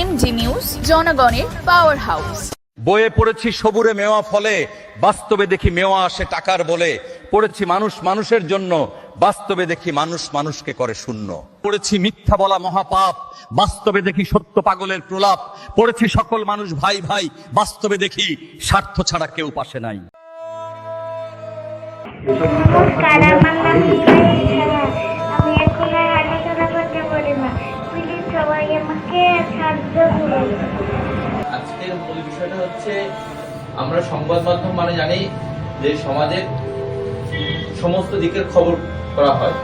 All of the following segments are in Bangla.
এমজি নিউজ জনগণের পাওয়ার হাউস বয়ে পড়েছি সবুরে মেওয়া ফলে বাস্তবে দেখি মেওয়া আসে টাকার বলে। পড়েছি মানুষ মানুষের জন্য বাস্তবে দেখি মানুষ মানুষকে করে শূন্য। পড়েছি মিথ্যা বলা মহাপাপ বাস্তবে দেখি সত্য পাগলের প্রলাপ। পড়েছি সকল মানুষ ভাই ভাই বাস্তবে দেখি স্বার্থ ছাড়া কেউ পাশে নাই। নমস্কার আজকের মূল বিষয়টা হচ্ছে, আমরা সংবাদ মাধ্যম মানে জানি যে সমাজের সমস্ত দিকের খবর করা হয়।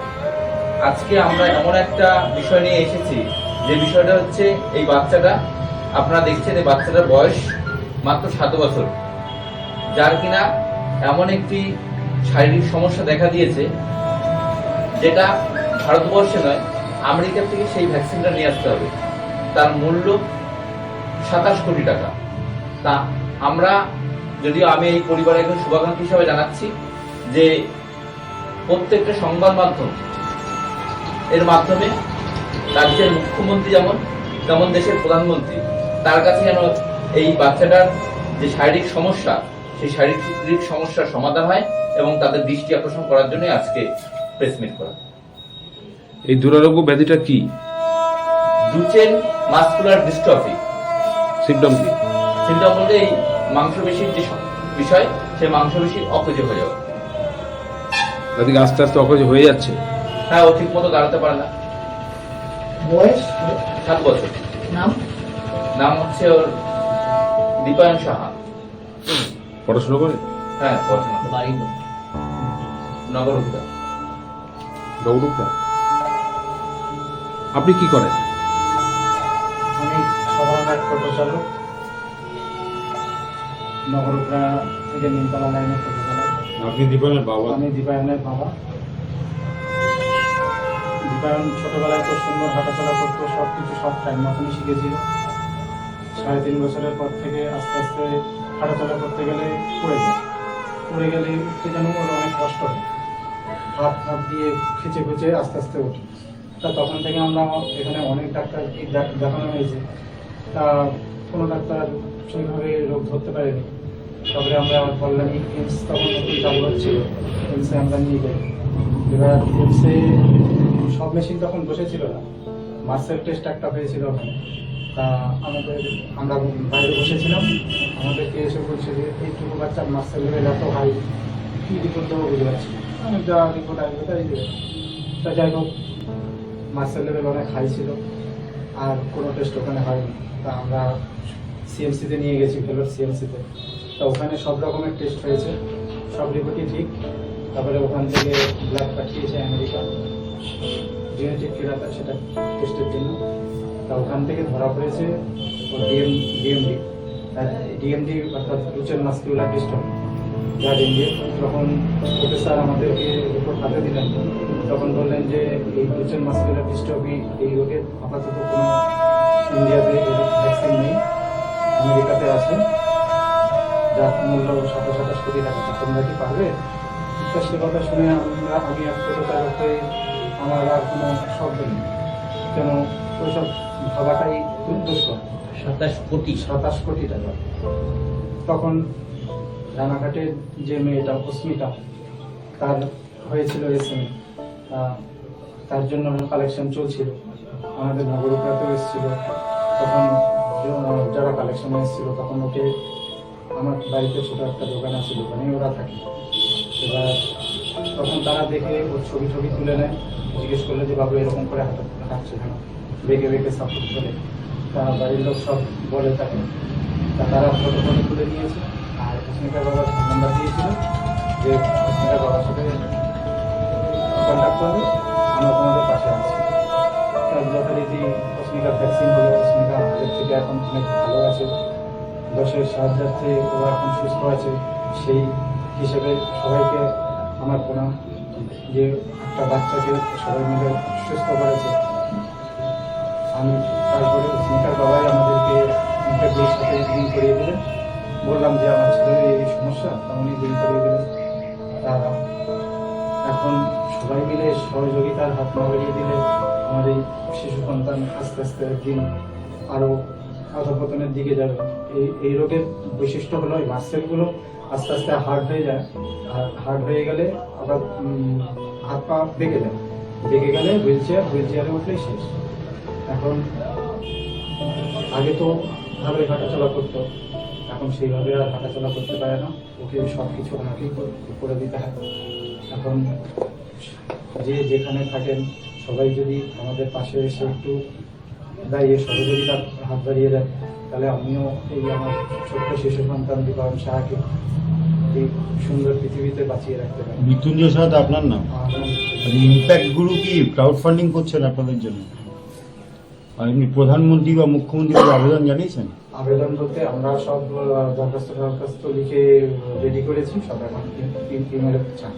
আজকে আমরা এমন একটা বিষয় নিয়ে এসেছি, যে বিষয়টা হচ্ছে এই বাচ্চাটা, আপনারা দেখছেন এই বাচ্চাটার বয়স মাত্র সাত বছর। যার কিনা এমন একটি শারীরিক সমস্যা দেখা দিয়েছে, যেটা ভারতবর্ষে নয় আমেরিকা থেকে সেই ভ্যাকসিনটা নিয়ে আসতে হবে। তার মূল্য সাতাশ কোটি টাকা। তা আমরা যদিও আমি এই পরিবারের একজন শুভাকাঙ্ক্ষী হিসাবে জানাচ্ছি যে প্রত্যেকটা সংবাদ মাধ্যম এর মাধ্যমে রাজ্যের মুখ্যমন্ত্রী যেমন, তেমন দেশের প্রধানমন্ত্রী, তার কাছে যেন এই বাচ্চাটার যে শারীরিক সমস্যা, সেই শারীরিক সমস্যার সমাধান হয় এবং তাদের দৃষ্টি আকর্ষণ করার জন্য আজকে প্রেস মিট করা। এই দুরারোগ্য ব্যাধিটা কি? Duchenne muscular dystrophy. সিমটম কি? সিমটম বলতে এই মাংসপেশির যে বিষয় সেই মাংসপেশি অকেজ হয়ে যাওয়া আস্তে আস্তে অকেজ হয়ে যাচ্ছে। হ্যাঁ ও ঠিক মতো দাঁড়াতে পারে না। বয়স? সাত বছর। নাম? নাম হচ্ছে ওর দীপায়ন সাহা। পড়াশোনা করে? হ্যাঁ পড়াশোনা। বাড়ি নগরুদ্দা দৌড়ুকটা আপনি কি করেন? আমি সাধারণ এক টোটো চালক নগরুপড়া থেকে নিমতলা লাইনে টোটো চালক আপনি দীপনের বাবা? আমি দীপায়নের বাবা। দীপায়ন ছোটবেলায় খুব সুন্দর হাঁটাচলা করতো সব কিছু সব টাইম মতনই শিখেছিল। সাড়ে তিন বছরের পর থেকে আস্তে আস্তে হাঁটাচলা করতে গেলে পড়ে যায়। পড়ে গেলে উঠতে যেন ওর অনেক কষ্ট হয়। হাত হাত দিয়ে খেচে খুঁচে আস্তে আস্তে ওঠে। তা তখন থেকে আমরা এখানে অনেক ডাক্তার দেখানো হয়েছে। তা কোনো ডাক্তার সেইভাবে রোগ ধরতে পারেনি। তারপরে আমরা কল্যাণী এইমস তখন নতুন চালু হচ্ছিল। এইমসে আমরা নিয়ে যাই। এবার এইমসে সব মেশিন তখন বসেছিল না। মার্সেল টেস্ট একটা হয়েছিল ওখানে। তা আমাদের, আমরা বাইরে বসেছিলাম। আমাদেরকে এসে বলছে যে, এইটুকু বাচ্চার মার্সেল লেভেল এত হাই কী রিপোর্ট দেবো বুঝতে পারছি আমি যা রিপোর্ট আসবে তাই দেবে তা যাই হোক মার্সেল লেভেল অনেক হাই ছিল। আর কোনো টেস্ট ওখানে হয়নি। তা আমরা সিএমসিতে নিয়ে গেছি, ভেলোর সিএমসিতে তা ওখানে সব রকমের টেস্ট হয়েছে। সব রিপোর্টই ঠিক। তারপরে ওখান থেকে ব্লাড পাঠিয়েছে আমেরিকা। জেনেটিক ফেরাতে সেটা টেস্টের জন্য। তা ওখান থেকে ধরা পড়েছে ডিএম ডিএমডি ডিএমডি অর্থাৎ রুচের মাস্কুলার ডিস্ট্রফি যার ইন্ডিয়া যখন প্রফেসর আমাদেরকে রিপোর্ট হাতে দিলেন। তখন বললেন যে এই রুচের মাস্কুলার ডিস্ট্রফি এই রোগের আপাতত কোনো ইন্ডিয়াতে ভ্যাকসিন নেই আমেরিকাতে আছে। যার মূল্য সাতাশ সাতাশ কোটি টাকা। তোমরা কি পারবে? সে কথা শুনে আমরা আমি এক ছোটো হয়ে আমার আর কোনো শব্দ নেই। কেন ওইসব ভাবাটাই দুর্দশা সাতাশ কোটি। সাতাশ কোটি টাকা। তখন রানাঘাটের যে মেয়েটা অস্মিতা তার হয়েছিল এসএমএ তার জন্য কালেকশন চলছিল। আমাদের নগরপাতেও এসেছিল। তখন যারা কালেকশনে এসেছিল, তখন ওকে আমার বাড়িতে ছোটো একটা দোকান আছে দোকানে ওরা থাকে। এবার তখন তারা দেখে ওর ছবি ছবি তুলে নেয়। জিজ্ঞেস করলে যে, বাবু, এরকম করে হাঁটা, হাঁটছে কেন? বেঁকে বেঁকে সাপোর্ট করে। তা বাড়ির লোক সব বলে তাকে তা তারা ফটো ফটো তুলে নিয়েছে। আর অস্মিতার বাবার নাম্বার দিয়েছিল যে অস্মিতার বাবার সাথে কন্ট্যাক্ট করবে আমরা তোমাদের পাশে আছি। যথারীতি অস্মিতার ভ্যাকসিন হলো অস্মিতা আগের থেকে এখন অনেক ভালো আছে। দশের সাহায্যার্থে ও এখন সুস্থ আছে। সেই হিসেবে সবাইকে আমার প্রণাম যে একটা বাচ্চাকে সবাই মিলে সুস্থ করেছে। আমি তারপরে অস্মিতার বাবাই আমাদেরকে ইন্টারভিউর সাথে লিঙ্ক করিয়ে দিলেন। বললাম যে আমার ছেলের এই সমস্যা উনি লিঙ্ক করিয়ে দিলেন। তা এখন সবাই মিলে সহযোগিতার হাত না বাড়িয়ে দিলে আমার এই শিশু সন্তান আস্তে আস্তে একদিন আরও অধপতনের দিকে যাবে। এই এই রোগের বৈশিষ্ট্য হলো এই মাসেলগুলো আস্তে আস্তে হার্ড হয়ে যায়। আর হার্ড হয়ে গেলে আবার হাত পা বেঁকে যায়। বেঁকে গেলে হুইল চেয়ার হুইল চেয়ারে উঠলেই শেষ। এখন আগে তো ভাবে হাঁটাচলা করতো। এখন সেইভাবে আর হাঁটাচলা করতে পারে না। ওকে সব কিছু ওনাকেই করে দিতে হয়। এখন যে যেখানে থাকেন সবাই যদি আমাদের পাশে এসে একটু দাঁড়িয়ে সহযোগিতার হাত বাড়িয়ে দেন তাহলে আমিও এই আমার ছোট্ট শিশু সন্তান বিবাহ শাহকে এই সুন্দর পৃথিবীতে বাঁচিয়ে রাখতে পারি। মৃত্যুঞ্জয় সাহাদ আপনার নাম? ইম্প্যাক্ট গুরু কি ক্রাউড ফান্ডিং করছেন আপনাদের জন্য? আর এমনি প্রধানমন্ত্রী বা মুখ্যমন্ত্রীকে আবেদন জানিয়েছেন? আবেদন বলতে আমরা সব দরখাস্ত দরখাস্ত লিখে রেডি করেছি সব এখন ইমেলে চান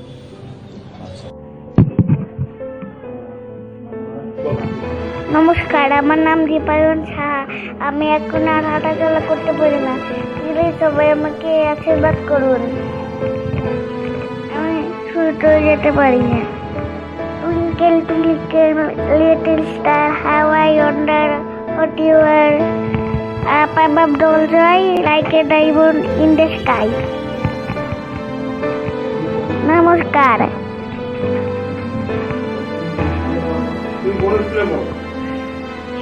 নমস্কার, আমার নাম দীপায়ন সাহা। আমি এখন আর হাঁটাচলা করতে পারি না। প্লিজ সবাই আমাকে আশীর্বাদ করুন। আমি ছুটে যেতে পারি না। Twinkle twinkle little star, how I wonder what you sky like a diamond in the sky নমস্কার।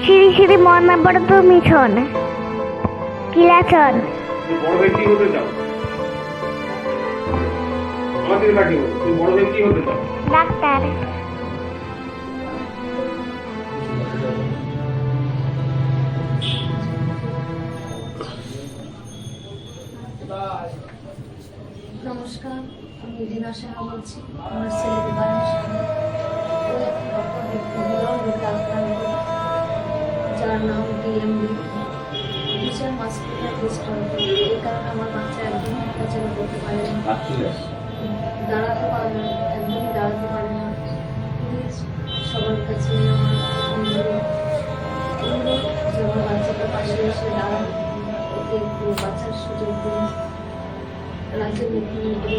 শ্রী শ্রী মহানবরত মিশন কিলাচন বড় ব্যক্তি হতে চাও আমাদের কাছে তুমি বড় ব্যক্তি হতে চাও ডাক্তার নমস্কার আমি রিনা সাহা বলছি আমার ছেলে বিবাহের যার নাম ডিএমডি। বিচার হসপিটাল ডিস্ট্রিক্ট এই কারণে আমার বাচ্চা একদমই হাঁটাচলা করতে পারে না। দাঁড়াতে পারে না একদমই দাঁড়াতে পারে না। সবার কাছে আমার বাচ্চাটার পাশে এসে দাঁড়ান। ওকে একটু বাচ্চার সুযোগ দিন। রাজ্যের মুখ্যমন্ত্রী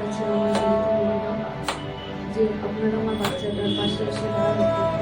কাছে আমার যে আপনারা আমার বাচ্চাটার পাশে এসে দাঁড়ান।